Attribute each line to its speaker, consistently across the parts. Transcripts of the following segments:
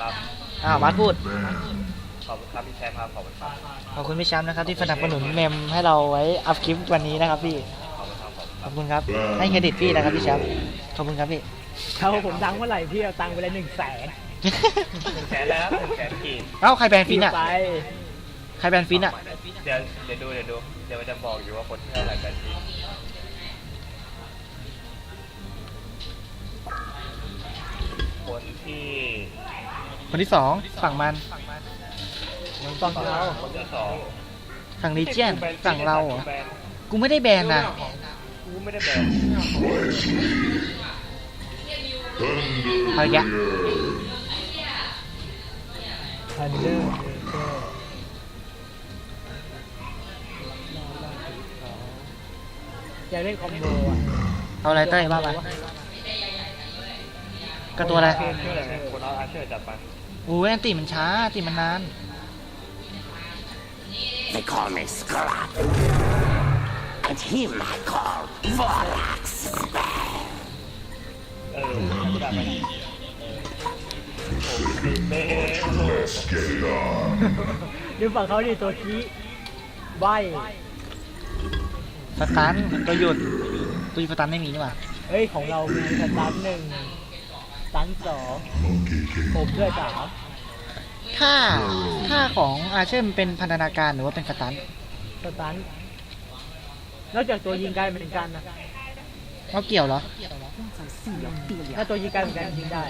Speaker 1: ครับ
Speaker 2: อ้าวมาร์ทพูด
Speaker 1: ขอบคุณครับพี่แชมป์ครับขอบคุณครับ
Speaker 2: ขอบคุณพี่แชมป์นะครับที่สนับสนุนเมมให้เราไว้อัพคลิปวันนี้นะครับพี่
Speaker 1: ขอบคุณครับขอบคุณ
Speaker 2: ขอบคุณครับ ให้เครดิตพี่นะครับพี่แชมป์ ขอบคุณครับพี่
Speaker 3: เขาผมดังเมื่อไหร่พี่เอาตังค์ไปเลยหนึ่งแสน
Speaker 1: หนึ่งแสนแล้วหนึ่งแสนกีบ
Speaker 2: เอ้าใครแบนฟินอะ
Speaker 3: ไป
Speaker 2: ใครแบนฟินอะ
Speaker 1: เดี๋ยวเดี๋ยวดูเดี๋ยวดูเดี๋ยวมันจะบอกอยู่ว่าคนที่เท่าไหร่กันจริงคนที่
Speaker 2: คนที่สองฝั่งมัน
Speaker 3: ฝั่งเรา
Speaker 1: คนที่สอง
Speaker 2: ฝั่งลีเจียนฝั่งเราเหรอ
Speaker 1: แบน
Speaker 2: กูไม่ได้แบนนะ
Speaker 1: กูไม่ได้แบน
Speaker 2: เอาอีกแก
Speaker 3: ทันเดอร์อยากเล่นคอมโบอะ
Speaker 2: เอาอะไรเต้ยบ้างไปกระตัวอะไร
Speaker 1: ชื่ออะไรนะคนเอาอาเชอร์จับไป
Speaker 2: อู้ยอันตีมันช้าอันตีมันนาน
Speaker 4: They call me Scrap. And him I call Vorlax.
Speaker 1: เออจับไปนะเออโอ้โหเบ้โอ้โห
Speaker 3: ดูฝั่งเขาดิตัวชี้ใบ
Speaker 2: สตันตัวหยุดตัวหยุดสตันไม่มีนี่หว่า
Speaker 3: เฮ้ยของเรามีสตันหนึ่งส ตันสองผมด้วยสาม
Speaker 2: ถ้าถ้าของอาเช่มเป็นพันธนาการหรือว่าเป็นสตัน
Speaker 3: สตันนอกจากตัวยิงไกลเหมือนกันนะ
Speaker 2: เขาเกี่ยวเหรอ
Speaker 3: ถ้าตัวยิงไกลเหมือนกันยิงได้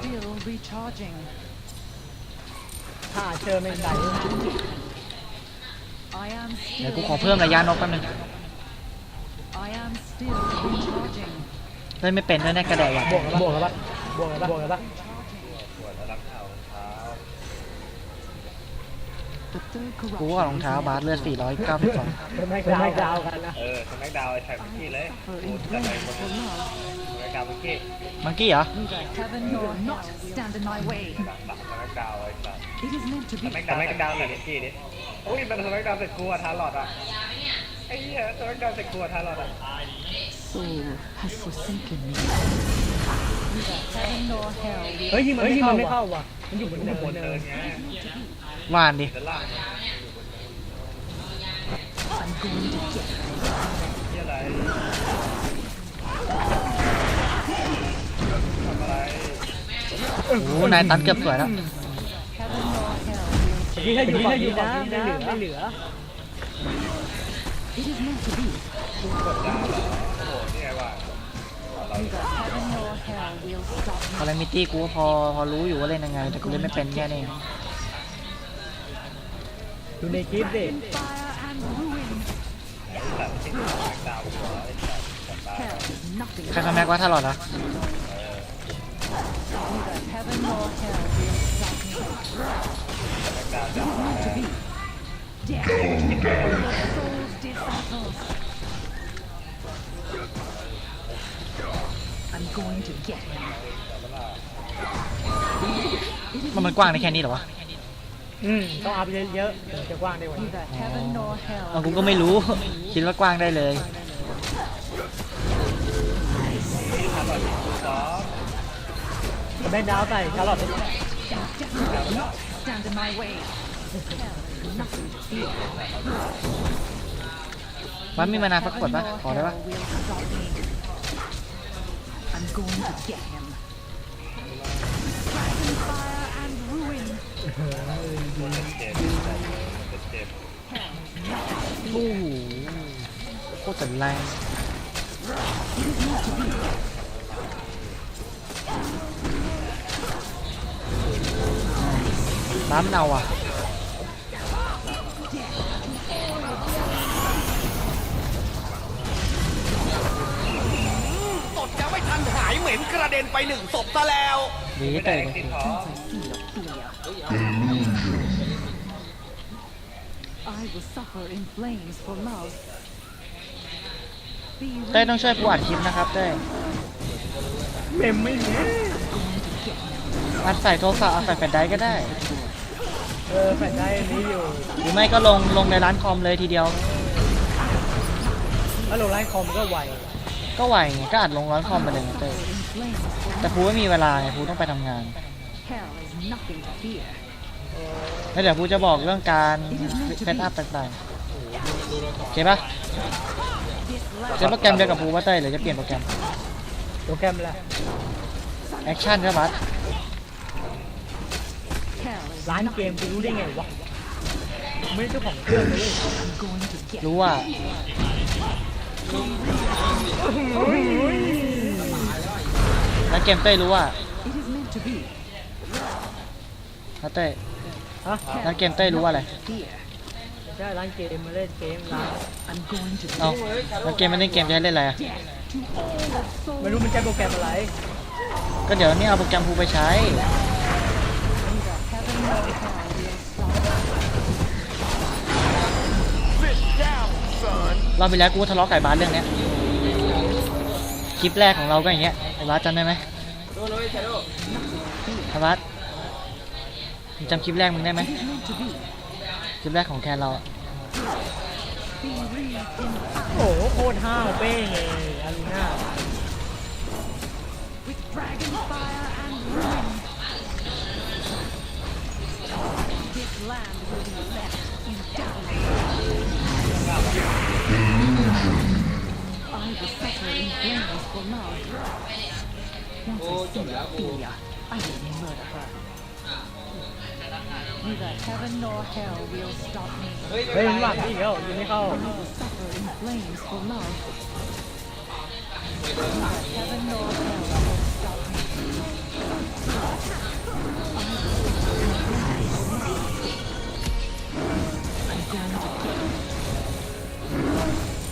Speaker 5: Still recharging.
Speaker 3: ถ้าเจอไม่ไกล
Speaker 5: I am
Speaker 2: เดี๋ยว
Speaker 5: still.
Speaker 2: กูขอเพิ่มระยะนกแป๊บนึง
Speaker 5: I am still recharging.
Speaker 2: เล่นไม่เป็นด้วยแน่กระแดกอะ
Speaker 3: บวกแล้วบวกแล้วปะบวกแล้วปะบวกแล้วปะ
Speaker 1: ปวดรังเท้ารองเท้า
Speaker 5: The third
Speaker 2: กู
Speaker 5: corruption.
Speaker 2: ว่ารองเท้าบาสเลือด 492
Speaker 3: ไม่ดาวดาวกันนะ
Speaker 1: เออสแม็กดาวไอ้แท็กเมื่อกี้เลย
Speaker 5: For
Speaker 1: โอ้
Speaker 5: in
Speaker 1: จับไป
Speaker 5: vain
Speaker 1: คน
Speaker 5: for love.
Speaker 1: สแม็กดาวเมื่อกี้
Speaker 2: มังกี้เหรอ
Speaker 5: Neither heaven nor not stand in my way.
Speaker 1: ดักดักสแม็กดาวไอ้สัส
Speaker 5: It is meant to
Speaker 1: ส
Speaker 5: be.
Speaker 1: แม็กดาวสแม็กดาวแต่เมื่อกี้นี่โอ้ยมันสแม็กดาวเสร็จกูอะทาร์ลอดอะ ไอ้เหี้ยสแม็กดาเสร็จกูอะทารอดอะ
Speaker 5: Soul has forsaken me. Neither heaven nor hell will
Speaker 3: เฮ้ยยิงมันไม่เข้าว่ะ มันอยู่บนเนิน
Speaker 1: บน
Speaker 3: เนิ
Speaker 1: เนิ
Speaker 3: น
Speaker 1: นไง
Speaker 2: วานดิ
Speaker 1: ด้านล่าง
Speaker 5: I'm going to get
Speaker 1: เหี้ยอะไรทำอะไร
Speaker 2: โอ้โหนายตันเกือบสวยแล้ว
Speaker 5: heaven or hell will.
Speaker 3: ยิงถ้าอยู่ฝั่งนี้นะไม่เหลือไม่เหลือ
Speaker 5: It is meant to be.
Speaker 1: กดดาวเหรอโอ้โหนี่ไงวะ
Speaker 5: Neither heaven nor hell will stop
Speaker 2: คอลเลมิตี้กูก็พอพอรู้อยู่ว่าเล่นยังไง แต่กูเล่นไม่เป็นแค่นี้เอง
Speaker 3: ดูในคลิปดิ
Speaker 5: fire and ruin.
Speaker 1: แต่ไม่ใช่สแม็กดาวหัวไอ้สัสจับตา
Speaker 5: Hell is nothing.
Speaker 2: ใครคอมแม็กว่าถ้าหลอดเหรอ
Speaker 5: Neither heaven nor hell will stop me.
Speaker 1: สแม็กดาวจับ
Speaker 5: Meant to be. Death. Soul's disciples. I'm going to get him.
Speaker 2: มันมันกว้างในแค่นี้เหรอวะ
Speaker 3: อืมต้องอัพเยอะๆถึงจะกว้างได้กว่านี้
Speaker 5: Neither heaven nor
Speaker 2: เอา
Speaker 5: hell.
Speaker 2: กูก็ไม่รู้ คิดว่ากว้างได้เลย
Speaker 3: แม่ดาวใส่ชาร์ลอต
Speaker 5: Death will not stand in my way. Hell is nothing to fear.
Speaker 2: มันมีมานาสักกดปะขอได้ปะโอ้โหโคตรแรงน้ำเน่าอะ
Speaker 6: ม็นกระเด็นไปหนึ่งศพซะแล้ว
Speaker 2: ดี
Speaker 1: ไม่
Speaker 2: เต
Speaker 1: ได้
Speaker 2: ย
Speaker 1: ติดท้อ
Speaker 5: Feel fear. I will suffer in flames for love. Be
Speaker 2: เต้ยต้องช่วยกูอัดคลิปนะครับเต้ย
Speaker 3: เมมไม่มี
Speaker 2: อัดใส่โทรศัพท์อัดใส่แฟลชไดรฟ์ก็ได้
Speaker 3: เออแฟนได้อันนี้อยู่
Speaker 2: หรือไม่ก็ลงลงในร้านคอมเลยทีเดียว
Speaker 3: ถ้าลงไลน์คอมก็ไว
Speaker 2: ก็ไหวไงก็อัดลงร้อนคอมไปเลยไงเต้ย
Speaker 5: In flames for
Speaker 2: แต่ภูไม่มีเวลาไงภูต้องไปทำงาน
Speaker 5: hell is nothing to fear.
Speaker 2: แล้วเดี๋ยวภูจะบอกเรื่องการเซตอัพต่างๆโอเคปะ
Speaker 5: This
Speaker 2: ใช้โปรแกรมเดียวกับภูว่าเต้ยหรือจะเปลี่ยนโปรแกรม
Speaker 3: โปรแกรมอะไร
Speaker 2: แอคชั่นใช่ปะ
Speaker 5: hell is
Speaker 3: ร้านเกมจะรู้ได้ไงวะไม่ได้เจ้าของเครื่องเลย
Speaker 5: I'm going to get
Speaker 2: รู้ว่า แล้วเกมเต้ยรู้ว่า
Speaker 5: it is meant to be.
Speaker 2: แล้วเต้ย
Speaker 3: ฮะ
Speaker 2: แล้วเกมเต้ยรู้ว่าอะไร
Speaker 5: Fear.
Speaker 3: ใช่ร้านเกมมาเล่นเกมร้าน
Speaker 5: I'm going to
Speaker 2: เอ้าแล้วเกมมันเล่นเกมจะให้เล่นอะไรอะ
Speaker 5: death to all the souls.
Speaker 3: ไม่รู้มันใช้โปรแกรมอะไร
Speaker 2: ก็เดี๋ยวนี้เอาโปรแกรมภูไปใช้
Speaker 5: Neither heaven nor hell will stop.
Speaker 2: รอบไปแล้วกูก็ทะเลาะไก่บ้านเรื่องเนี้ย คลิปแรกของเราก็อย่างเงี้ยไอ้บ้าสจำได้ไหมไอ้บ้าสมึงจำคลิปแรกมึงได้ไหม
Speaker 5: It is meant to be.
Speaker 2: คลิปแรกของแคนเราอะ
Speaker 5: Be wreathed in
Speaker 3: โอ้โหโคตรห้าวเป้งเลยอารีนา
Speaker 5: I will suffer in flames for love. Once I see Ophelia, I will murder her. Neither heaven nor hell will stop me.
Speaker 3: เฮ้ยข้างหลังนี่เดียวยิงไม่เข้า
Speaker 5: I will suffer in flames for love. Neither heaven nor hell will stop me. I'm going to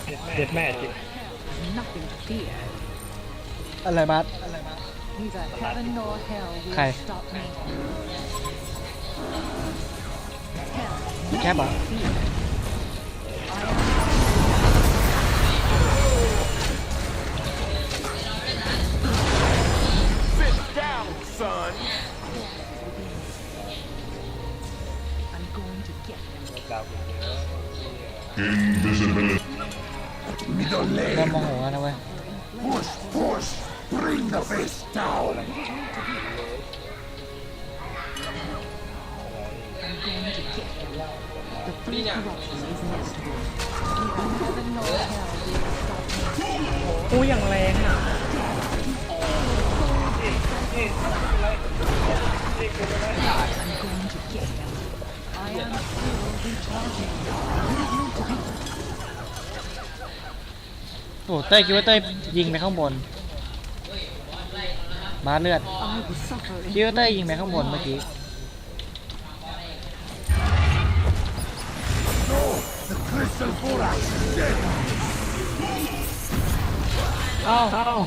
Speaker 5: get
Speaker 1: เจ็ดแม่จิต
Speaker 5: nothing to fear.
Speaker 2: อะไรบ้าส
Speaker 5: Neither heaven nor hell will
Speaker 2: Khai.
Speaker 5: stop me. Hell
Speaker 2: แคบเหรอ
Speaker 5: fear. I am I'm going to get them.
Speaker 2: เริ่มโมโหแล้วนะเว้ย
Speaker 4: Push, push! Bring the face down!
Speaker 5: I'm going to get them. The free corruption is inevitable. Neither heaven nor hell will stop me.
Speaker 3: กูอย่างแรงอะ
Speaker 5: I'm going to get them. I am still recharging. It is meant to be.
Speaker 2: โอ้เต้ยคิดว่าเต้ยยิงไปข้างบน บาสเลือด
Speaker 5: I will suffer in
Speaker 2: คิดว่าเต้ยยิงไปข้างบนเมื่อกี้
Speaker 3: เอ้า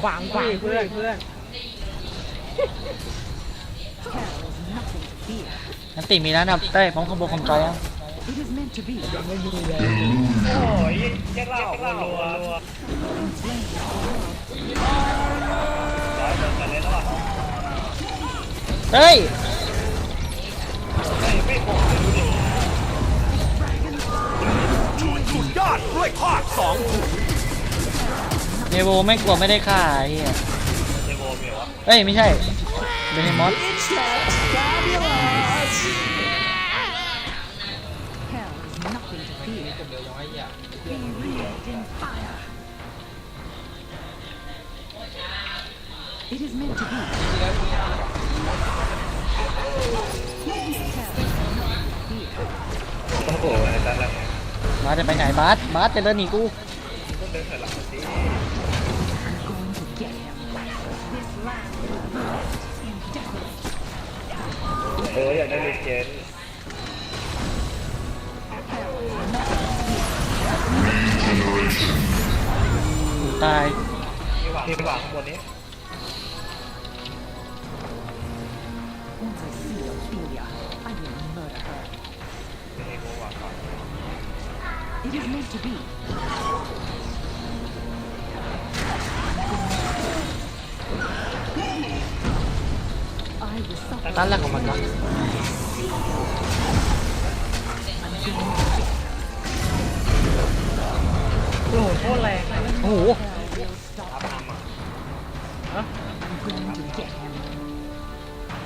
Speaker 3: ฝังฝังเพื่อนเพื่อน
Speaker 5: hell is nothing to fear.
Speaker 2: นันติมีแล้วนะเต้ยพร้อมคอมโบคอมจอยยัง
Speaker 5: It is meant to be.
Speaker 3: ไม่มีเลย
Speaker 1: โอ้ยเจ็ดเหล่ารัวรั เต้ยไม่ไม่โกงเลยดูดิ
Speaker 6: สุดยอดด้วยทอดสองถุง
Speaker 2: เนโวไม่กลัวไม่ได้ฆ่าไอ้เหี้ย
Speaker 1: เจโบมีเหรอวะ
Speaker 2: เอ้ยไม่ใช่เบนมอส
Speaker 5: It is meant to be. Hell is nothing to fear.
Speaker 1: โอ้โหอะไรตั้งแต่
Speaker 2: บาสจะไปไหนบาสบาสจะเดินหนีกู
Speaker 1: ต้องเดินถอยหลังมาสิ
Speaker 5: I'm going to get him. This land will be indefinite.
Speaker 1: เอออยากได้เลเจนด์
Speaker 5: Hell is nothing to fear.
Speaker 2: ตาย
Speaker 1: มีหวังมีหวังข้างบนนี้
Speaker 5: Ophelia, I will murder her.
Speaker 1: ไม่ให้กูหวังก่อน
Speaker 5: It is meant to be. I will suffer.
Speaker 2: ตั้นแรกของมันว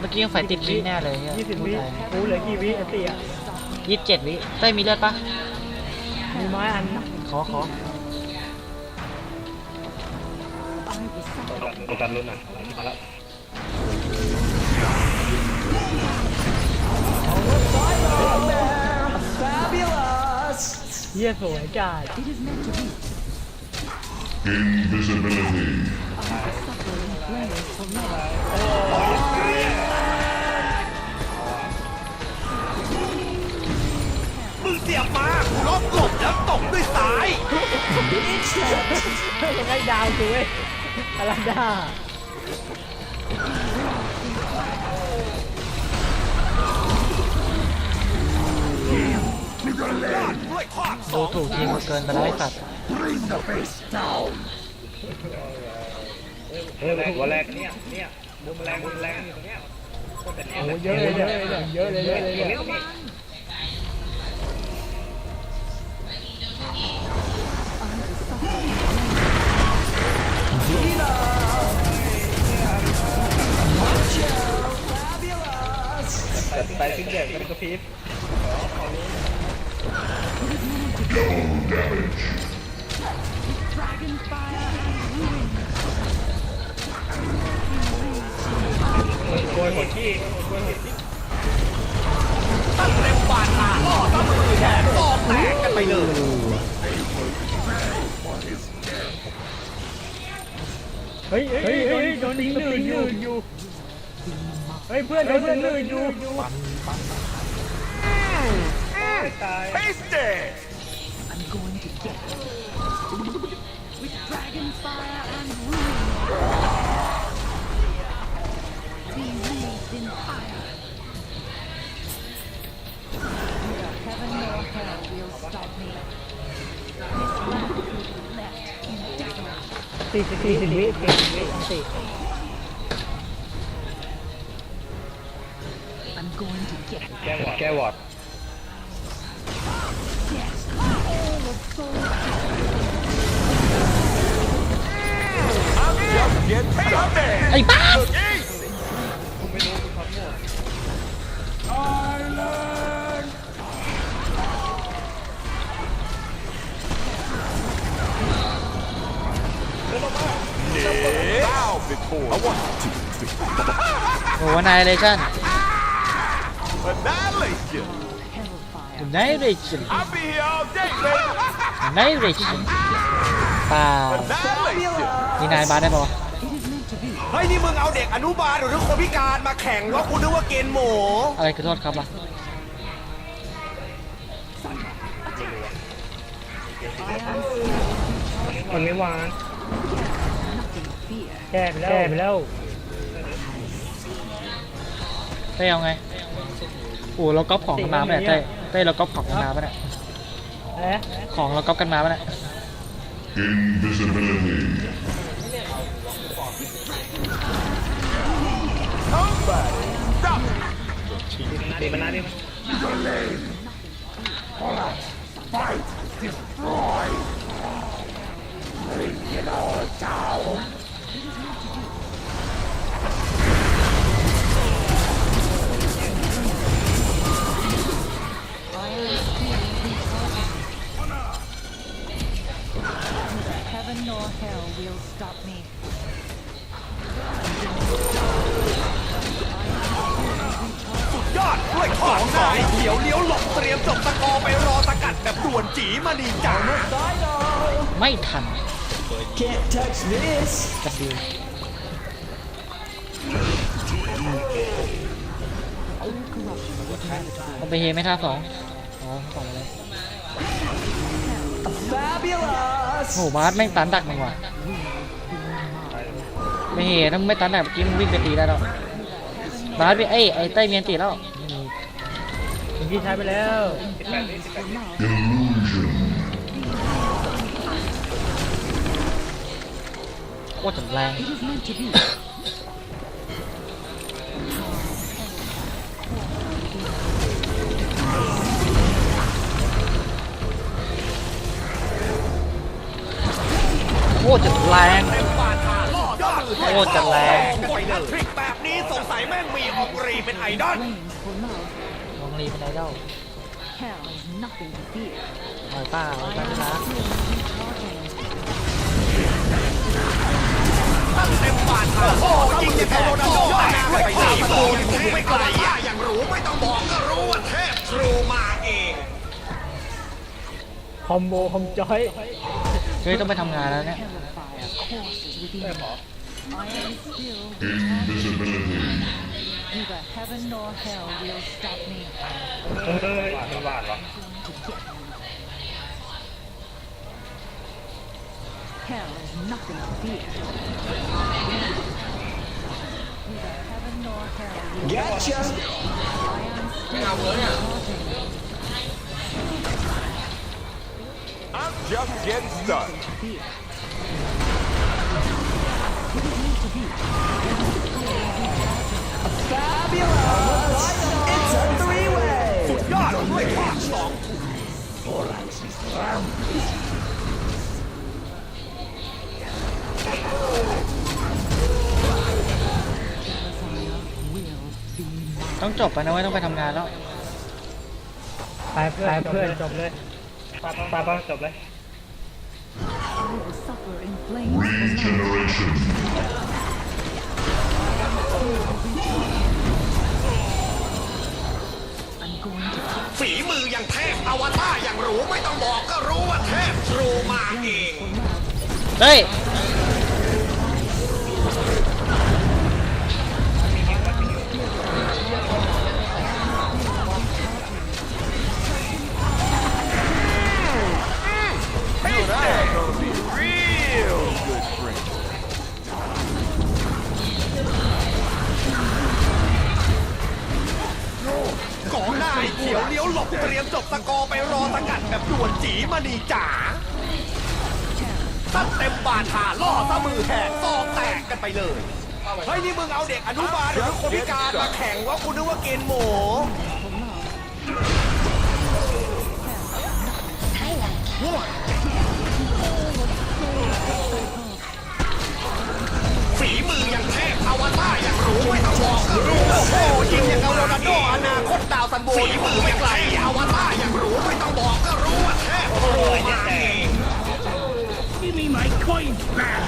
Speaker 2: มื่อกี้ยังไฟติดวิแน่เลย
Speaker 3: ยี่สิบวิกูเหลือกี่วิอันตีอะ
Speaker 2: ยี่สิบเจ็ดวิเต้ยมีเลือดปะ
Speaker 3: มีไม้อัน
Speaker 2: ขอขอ
Speaker 1: โดนตัดรุ่นอะมาแล้ว
Speaker 3: เยี่ยสวยจัด
Speaker 5: It is meant to be.
Speaker 7: Invisibility.
Speaker 5: Suffering players for life.
Speaker 6: มึงเสียบมาล็อกหลบแล้วตบด้วยซ้าย
Speaker 3: ยังไงดาวกูเว้ยอลันดา
Speaker 6: ด้วยข้อส
Speaker 2: ดู
Speaker 6: อง
Speaker 2: ถูกทีมเกินไปแล้วไอ้สัตว์
Speaker 1: เฮ้ยตัวแรกเนี่ยเนี่ยบูมแรงบูมแรงอยู่ตรงเนี้ยโคตรเนีย
Speaker 3: โอ้เยอะเลยเนี่ยเยอะเลยเยอะเลยเนี่
Speaker 1: นี้
Speaker 3: ย
Speaker 1: ตรงนี้ไปขึ้นเด็กเป็นกระพริบ
Speaker 5: Dragon fire
Speaker 1: โกยหัวขี้โกยหัวขี้
Speaker 6: ตั้งเต็มบาดตาล่อตั้งมือแขนตอแตกกันไปเลย
Speaker 3: เฮ้ยเฮ้ยเฮ้ยโดนทิ้งหนึ่อยู่เฮ้ยเพื่อนโดนทิ้งหนึ่งอยู่
Speaker 1: ตาย
Speaker 6: Tasty
Speaker 5: I'm
Speaker 3: สี่สิบสี่สิบวิสี่สิบวิอันตี
Speaker 5: I'm going to get
Speaker 1: แก้วอดแก้วอ ด
Speaker 5: death. All of soul
Speaker 2: ไอ้บ้า
Speaker 6: Bow before I want to
Speaker 2: โอ้นายเลชั่น
Speaker 6: annihilation
Speaker 2: นายเลชั่น
Speaker 6: I'll be here all day baby
Speaker 2: นายเลชั่นป่า
Speaker 6: annihilation
Speaker 2: นี่นายบาสได้ปะวะ
Speaker 5: It is meant to be.
Speaker 6: เฮ้ยนี่มึงเอาเด็กอนุบาลหรือคนพิการมาแข่งวะกูนึกว่าเกณฑ์หมู
Speaker 2: อะไรคือโทษครับล่ะ
Speaker 1: มันไม่วาง
Speaker 5: Nothing fear.
Speaker 3: แก้ไปแล้วแก้ไปแล้ว
Speaker 2: เต้เอาไงโอ้เราก๊อปของกันมาปะเนี่ยเต้เต้เราก๊อปของกันมาปะเนี่ย
Speaker 3: เอ๊ะ
Speaker 2: ของเราก๊อปกันมาปะเนี่ย
Speaker 7: Invisibility.
Speaker 6: Stop
Speaker 1: ตีมันนะดิ
Speaker 5: heaven nor hell will stop me.
Speaker 6: ยอดด้วยข้อสองเขียวเลี้ยวหลบเตรียมจบตะกอไปรอสกัดแบบด่วนจีมาดีจัง
Speaker 2: ไม่ทัน Can't touch this กระดิวมันไปเฮไม่ท่าสองอ๋อสองเลย โอ้บาสแม่งตันดักมึงว่ะไม่เฮถ้ามึงไม่ตันดักเมื่อกี้มึงวิ่งไปตีได้แล้วบาสไปเอ้ยไอ้เต้ยเมียนตีแล้ว
Speaker 3: เมื่อกี้ใช้ไปแล้ว
Speaker 7: Illusion.
Speaker 2: โคตรจะแรง จะแรง
Speaker 6: เต็มบาดตาล่อยอด
Speaker 2: โคตรจะแรง
Speaker 6: กดแฮตทริกแบบนี้สงสัยแม่งมีอองรีเป็นไอดอล
Speaker 5: Flames for love.
Speaker 2: วงรีเป็นไอดอล
Speaker 5: Hell is nothing to fear.
Speaker 2: หอยป้าหอยป้าที่รัก
Speaker 6: ตั้งเต็มบาทโอ้โหยิงอย่างกับโรนัลโดแต่ไม่ไปตีโกนกูไม่ไกลอะอย่างรู้ไม่ต้องบอกก็รู้ว่าเทพทรูมาเอง
Speaker 3: คอมโบ คอมจอย
Speaker 2: เฮ้ย ต้องไปทำงานแล้วเนี่ย
Speaker 5: Hellfire courses within me. I am still
Speaker 7: Invisibility.
Speaker 5: neither heaven nor hell will stop me.
Speaker 1: เฮ้ยมันหวานวะ
Speaker 5: To get me. Hell is nothing to fear. Neither heaven nor hell will
Speaker 6: Gotcha.
Speaker 5: I am still
Speaker 6: I'm just getting started
Speaker 5: fear. What it means to be.
Speaker 6: It's a three-way สุดยอดด้วยภาคสอง
Speaker 2: ต้องจบไปนะเว้ยต้องไปทำงานแล้ว
Speaker 3: ไปเพื่อนเพื่อนจบเลย
Speaker 1: ป้าปาปาจบเลย
Speaker 5: Regeneration.
Speaker 6: ฝีมืออย่างเทพอวตารอย่างหรูไม่ต้องบอกก็รู้ว่าเทพทรูมาเอง
Speaker 2: เฮ้ย
Speaker 6: ด่วนจีมณีจ๋าตั้งเต็มบานหาล่อซะมือแหกซองแตกกันไปเลย เฮ้ย นี่มึงเอาเด็กอนุบาลหรือคนพิการมาแข่งว่าคุณนึกว่าเกินหมูฝีมืออย่างเทพอวตารอย่างรู้ไม่ต้องบอกโอ้โหยิงอย่างกับโรนัลโดอนาคตดาวซันโบฝีมือไม่ไกลอวตาร
Speaker 4: Give me my coins back!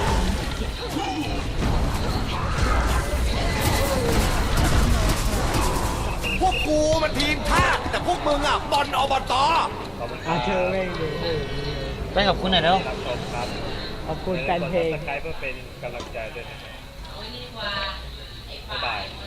Speaker 6: พวกกูมันทีมชาติแต่พวกมึงอะบอลอบต
Speaker 3: อาเธอร์แม่งเลย
Speaker 2: ไปขอบคุณหน่อยแล้ว
Speaker 1: รับชมครับ
Speaker 3: ขอบคุณแฟนเพลง
Speaker 1: สกายเพื่อเป็นกำลังใจด้วยนะครับ